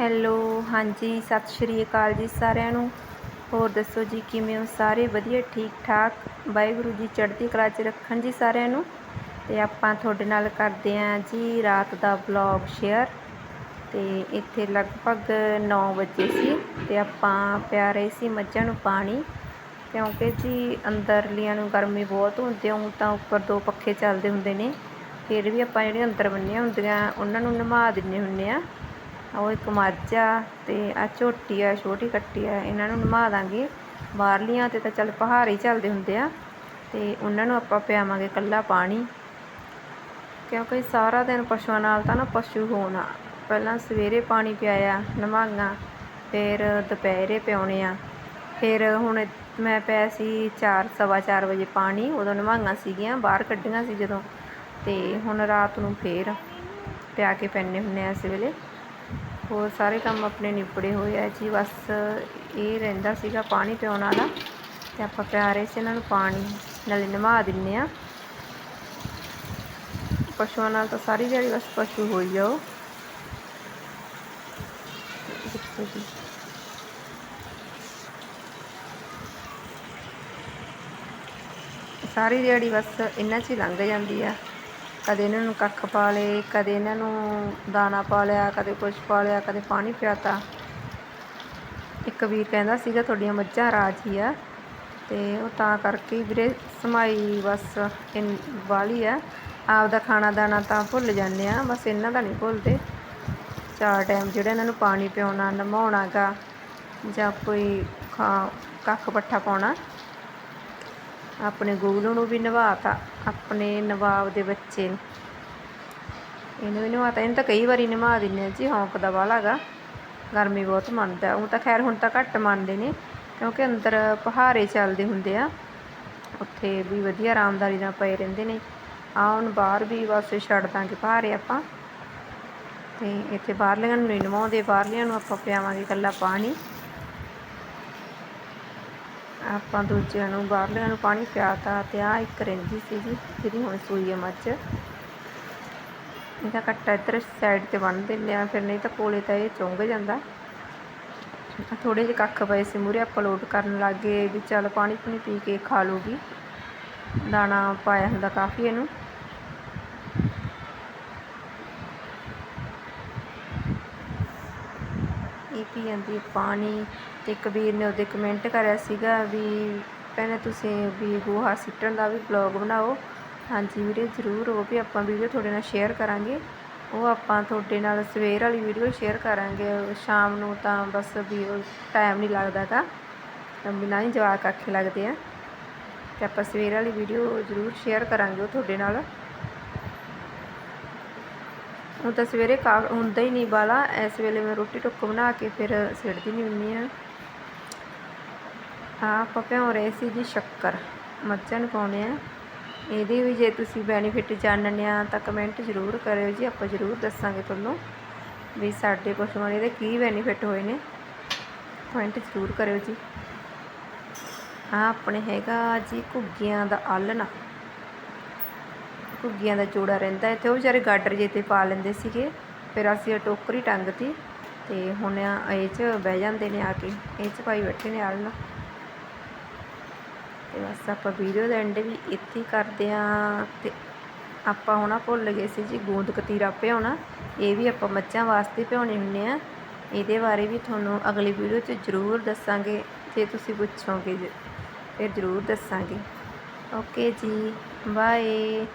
Hello, ਹਾਂਜੀ, ਸਤਿ ਸ਼੍ਰੀ ਅਕਾਲ ਜੀ ਸਾਰਿਆਂ ਨੂੰ। ਹੋਰ ਦੱਸੋ ਜੀ, ਕਿਵੇਂ ਹੋ ਸਾਰੇ? ਵਧੀਆ ਠੀਕ ਠਾਕ ਵਾਹਿਗੁਰੂ ਜੀ ਚੜ੍ਹਦੀ ਕਲਾ 'ਚ ਰੱਖਣ ਜੀ ਸਾਰਿਆਂ ਨੂੰ। ਤੇ ਆਪਾਂ ਤੁਹਾਡੇ ਨਾਲ ਕਰਦੇ ਆਂ ਜੀ ਰਾਤ ਦਾ ਵਲੌਗ ਸ਼ੇਅਰ ਤੇ ਇੱਥੇ ਲਗਭਗ 9 ਵਜੇ ਸੀ ਤੇ ਆਪਾਂ ਪਿਆ ਰਹੇ ਸੀ ਮੱਝਾਂ ਨੂੰ ਪਾਣੀ। ਕਿਉਂਕਿ ਜੀ ਅੰਦਰਲੀਆਂ ਨੂੰ ਗਰਮੀ ਬਹੁਤ ਹੁੰਦੀ ਆ ਤਾਂ ਉੱਪਰ ਦੋ ਪੱਖੇ ਚੱਲਦੇ ਹੁੰਦੇ ਨੇ। ਫਿਰ ਵੀ ਆਪਾਂ ਜਿਹੜੀਆਂ ਅੰਦਰ ਬੰਨੀਆਂ ਹੁੰਦੀਆਂ, ਉਹਨਾਂ ਨੂੰ ਨਵਾ ਦਿੰਨੇ ਹੁੰਨੇ ਆ। ਉਹ ਇੱਕ ਮੱਝ ਆ ਤੇ ਆ ਝੋਟੀ ਆ, ਛੋਟੀ ਕੱਟੀ ਆ, ਇਹਨਾਂ ਨੂੰ ਨਵਾ ਦਾਂਗੇ। ਬਾਹਰਲੀਆਂ ਤੇ ਤਾਂ ਚੱਲ ਪਹਾੜੀ ਚੱਲਦੇ ਹੁੰਦੇ ਆ ਤੇ ਉਹਨਾਂ ਨੂੰ ਆਪਾਂ ਪਿਆਵਾਂਗੇ ਕੱਲਾ ਪਾਣੀ। ਕਿਉਂਕਿ ਸਾਰਾ ਦਿਨ ਪਸ਼ੂਆਂ ਨਾਲ ਤਾਂ ਨਾ ਪਸ਼ੂ ਹੋਣਾ। ਪਹਿਲਾਂ ਸਵੇਰੇ ਪਾਣੀ ਪਿਆਇਆ ਨਵਾਈਆਂ ਫਿਰ ਦੁਪਹਿਰੇ ਪਿਆਉਣੇ ਆ। ਫਿਰ ਹੁਣ ਮੈਂ ਪਿਆ ਸੀ 4 ਸਵਾ 4 ਵਜੇ ਪਾਣੀ, ਉਦੋਂ ਨਵਾਈਆਂ ਸੀਗੀਆਂ, ਬਾਹਰ ਕੱਢੀਆਂ ਸੀ ਜਦੋਂ। ਤੇ ਹੁਣ ਰਾਤ ਨੂੰ ਫੇਰ ਪਿਆ ਕੇ ਪੈਣੇ ਹੁੰਨੇ ਆ ਇਸ ਵੇਲੇ। ਹੋਰ ਸਾਰੇ ਕੰਮ ਆਪਣੇ ਨਿਪੜੇ ਹੋਏ ਆ ਜੀ, ਬਸ ਇਹ ਰਹਿੰਦਾ ਸੀਗਾ ਪਾਣੀ ਪਿਉਣ ਵਾਲਾ ਤੇ ਆਪਾਂ ਪਿਆ ਰਹੇ ਸੀ ਇਹਨਾਂ ਨੂੰ ਪਾਣੀ, ਨਾਲੇ ਨਵਾ ਦਿੰਨੇ ਆ। ਪਸ਼ੂਆਂ ਨਾਲ ਤਾਂ ਸਾਰੀ ਦਿਹਾੜੀ ਬਸ ਪਸ਼ੂ ਹੋਈ ਜਾਓ। ਦੇਖੋ ਜੀ। ਸਾਰੀ ਦਿਹਾੜੀ ਬਸ ਇਹਨਾਂ 'ਚ ਹੀ ਲੰਘ ਜਾਂਦੀ ਆ। ਕਦੇ ਇਹਨਾਂ ਨੂੰ ਕੱਖ ਪਾ ਲਏ, ਕਦੇ ਇਹਨਾਂ ਨੂੰ ਦਾਣਾ ਪਾ ਲਿਆ, ਕਦੇ ਕੁਛ ਪਾ ਲਿਆ, ਕਦੇ ਪਾਣੀ ਪਿਆਤਾ। ਇੱਕ ਵੀਰ ਕਹਿੰਦਾ ਸੀਗਾ, ਤੁਹਾਡੀਆਂ ਮੱਝਾਂ ਰਾਜੀ ਆ। ਤੇ ਉਹ ਤਾਂ ਕਰਕੇ ਵੀਰੇ ਸਮਾਈ ਬਸ ਇਨ ਵਾਲੀ ਆ। ਆਪਦਾ ਖਾਣਾ ਦਾਣਾ ਤਾਂ ਭੁੱਲ ਜਾਂਦੇ ਆ, ਬਸ ਇਹਨਾਂ ਦਾ ਨਹੀਂ ਭੁੱਲਦੇ। ਚਾਰ ਟਾਈਮ ਜਿਹੜਾ ਇਹਨਾਂ ਨੂੰ ਪਾਣੀ ਪਿਆਉਣਾ, ਨਮਾਉਣਾਗਾ ਜਾਂ ਕੋਈ ਖਾ ਕੱਖ ਪੱਠਾ ਪਾਉਣਾ ਆਪਣੇ ਗੋਗਲੂ ਨੂੰ ਵੀ ਨਵਾਤਾ ਆਪਣੇ ਨਵਾਬ ਦੇ ਬੱਚੇ ਨੂੰ। ਇਹਨੂੰ ਵੀ ਨਵਾਤਾ ਇਹਨੂੰ ਤਾਂ ਕਈ ਵਾਰੀ ਨਵਾ ਦਿੰਨੇ ਆ ਜੀ ਹੌਂਕਦਾ ਵਾਲਾ ਗਾ। ਗਰਮੀ ਬਹੁਤ ਮੰਨਦਾ। ਉਹ ਤਾਂ ਖੈਰ ਹੁਣ ਤਾਂ ਘੱਟ ਮੰਨਦੇ ਨੇ, ਕਿਉਂਕਿ ਅੰਦਰ ਪਹਾੜੇ ਚੱਲਦੇ ਹੁੰਦੇ ਆ। ਉੱਥੇ ਵੀ ਵਧੀਆ ਆਰਾਮਦਾਰੀ ਨਾਲ ਪਏ ਰਹਿੰਦੇ ਨੇ। ਆ ਹੁਣ ਬਾਹਰ ਵੀ ਬਸ ਛੱਡ ਦਾਂਗੇ ਪਹਾਰੇ ਆਪਾਂ। ਤੇ ਇੱਥੇ ਬਾਹਰਲਿਆਂ ਨੂੰ ਨਹੀਂ ਨਵਾਉਂਦੇ ਬਾਹਰਲਿਆਂ ਨੂੰ ਆਪਾਂ ਪਿਆਵਾਂਗੇ ਇਕੱਲਾ ਪਾਣੀ। ਆਪਾਂ ਦੂਜਿਆਂ ਨੂੰ, ਬਾਹਰਲਿਆਂ ਨੂੰ ਪਾਣੀ ਪਿਆਤਾ ਤੇ ਆ ਇੱਕ ਰਹਿੰਦੀ ਸੀਗੀ ਜਿਹਦੀ ਹੁਣ ਸੂਈ ਹੈ ਮੱਝ। ਇਹਦਾ ਕੱਟਾ ਇੱਧਰ ਸਾਈਡ ਤੇ ਬੰਨ ਦਿੰਦੇ ਆ, ਫਿਰ ਨਹੀਂ ਤਾਂ ਕੋਲੇ ਤਾਂ ਇਹ ਚੁੰਗ ਜਾਂਦਾ। ਥੋੜੇ ਜਿਹੇ ਕੱਖ ਪਏ ਸੀ ਮੂਰੇ ਆਪਾਂ ਲੋਡ ਕਰਨ ਲੱਗੇ ਵੀ ਚੱਲ ਪਾਣੀ ਪੂਣੀ ਪੀ ਕੇ ਖਾ ਲੂਗੀ ਦਾਣਾ ਪਾਇਆ ਹੁੰਦਾ ਕਾਫੀ ਇਹਨੂੰ। ਇਹ ਪੀ ਜਾਂਦੀ ਪਾਣੀ ਤੇ ਕਬੀਰ ਨੇ ਉਹਦੇ ਕਮੈਂਟ ਕਰਿਆ ਸੀਗਾ ਵੀ ਭੈਣੇ ਤੁਸੀਂ ਵੀ ਗੋਹਾ ਸਿੱਟਣ ਦਾ ਵੀ ਬਲੌਗ ਬਣਾਓ। ਹਾਂਜੀ ਵੀਰੇ, ਜ਼ਰੂਰ ਉਹ ਵੀ ਆਪਾਂ ਵੀਡੀਓ ਤੁਹਾਡੇ ਨਾਲ ਸ਼ੇਅਰ ਕਰਾਂਗੇ। ਉਹ ਆਪਾਂ ਤੁਹਾਡੇ ਨਾਲ ਸਵੇਰ ਵਾਲੀ ਵੀਡੀਓ ਸ਼ੇਅਰ ਕਰਾਂਗੇ। ਸ਼ਾਮ ਨੂੰ ਤਾਂ ਬਸ ਵੀ ਟਾਈਮ ਨਹੀਂ ਲੱਗਦਾ ਗਾ ਬਿਨਾਂ ਹੀ ਜਵਾਕ ਆਖੇ ਲੱਗਦੇ ਆ। ਤੇ ਆਪਾਂ ਸਵੇਰ ਵਾਲੀ ਵੀਡੀਓ ਜ਼ਰੂਰ ਸ਼ੇਅਰ ਕਰਾਂਗੇ ਉਹ ਤੁਹਾਡੇ ਨਾਲ। ਹੁਣ ਤਾਂ ਸਵੇਰੇ ਕਾ ਹੁੰਦਾ ਹੀ ਨਹੀਂ ਬਾਲਾ, ਇਸ ਵੇਲੇ ਮੈਂ ਰੋਟੀ ਟੁੱਕ ਬਣਾ ਕੇ ਫਿਰ ਸਿੜਦੀ ਨਹੀਂ ਹੁੰਦੀ ਆ। ਆ ਆਪਾਂ ਭਿਉਂ ਰਹੇ ਸੀ ਜੀ ਸ਼ੱਕਰ ਮੱਝਾਂ ਨੂੰ ਪਾਉਣੇ ਆ। ਇਹਦੇ ਵੀ ਜੇ ਤੁਸੀਂ ਬੈਨੀਫਿਟ ਜਾਣਨੇ ਆ ਤਾਂ ਕਮੈਂਟ ਜ਼ਰੂਰ ਕਰਿਓ ਜੀ, ਆਪਾਂ ਜ਼ਰੂਰ ਦੱਸਾਂਗੇ ਤੁਹਾਨੂੰ ਵੀ ਸਾਡੇ ਪਸ਼ੂਆਂ ਦੇ ਕੀ ਬੈਨੀਫਿਟ ਹੋਏ ਨੇ। ਕਮੈਂਟ ਜ਼ਰੂਰ ਕਰਿਓ ਜੀ। ਆ ਆਪਣੇ ਹੈਗਾ ਜੀ ਘੁੱਗੀਆਂ ਦਾ ਆਲਣਾ ਘੁੱਗੀਆਂ ਦਾ ਜੋੜਾ ਰਹਿੰਦਾ ਇੱਥੇ, ਉਹ ਵਿਚਾਰੇ ਗਾਡਰ ਜੇ ਤੇ ਪਾ ਲੈਂਦੇ ਸੀਗੇ। ਫਿਰ ਅਸੀਂ ਟੋਕਰੀ ਟੰਗਤੀ ਤੇ ਹੁਣ ਇਹ 'ਚ ਬਹਿ ਜਾਂਦੇ ਨੇ ਆ ਕੇ, ਇਹ 'ਚ ਪਾਈ ਬੈਠੇ ਨੇ ਆਲਣਾ। ਤੇ ਬਸ ਆਪਾਂ ਵੀਡੀਓ ਦਾ ਐਂਡ ਵੀ ਇੱਥੇ ਕਰਦੇ ਆਂ ਤੇ ਆਪਾਂ ਹੁਣ ਭੁੱਲ ਗਏ ਸੀ ਜੀ, ਗੂੰਦ ਕਤੀਰਾ ਭਿਉਣਾ। ਇਹ ਵੀ ਆਪਾਂ ਮੱਝਾਂ ਵਾਸਤੇ ਭਿਉਣੇ ਹੁੰਨੇ ਆ ਇਹਦੇ ਬਾਰੇ ਵੀ ਤੁਹਾਨੂੰ ਅਗਲੀ ਵੀਡੀਓ 'ਚ ਜ਼ਰੂਰ ਦੱਸਾਂਗੇ, ਜੇ ਤੁਸੀਂ ਪੁੱਛੋਗੇ ਫਿਰ ਜ਼ਰੂਰ ਦੱਸਾਂਗੇ। ਓਕੇ ਜੀ, ਬਾਏ।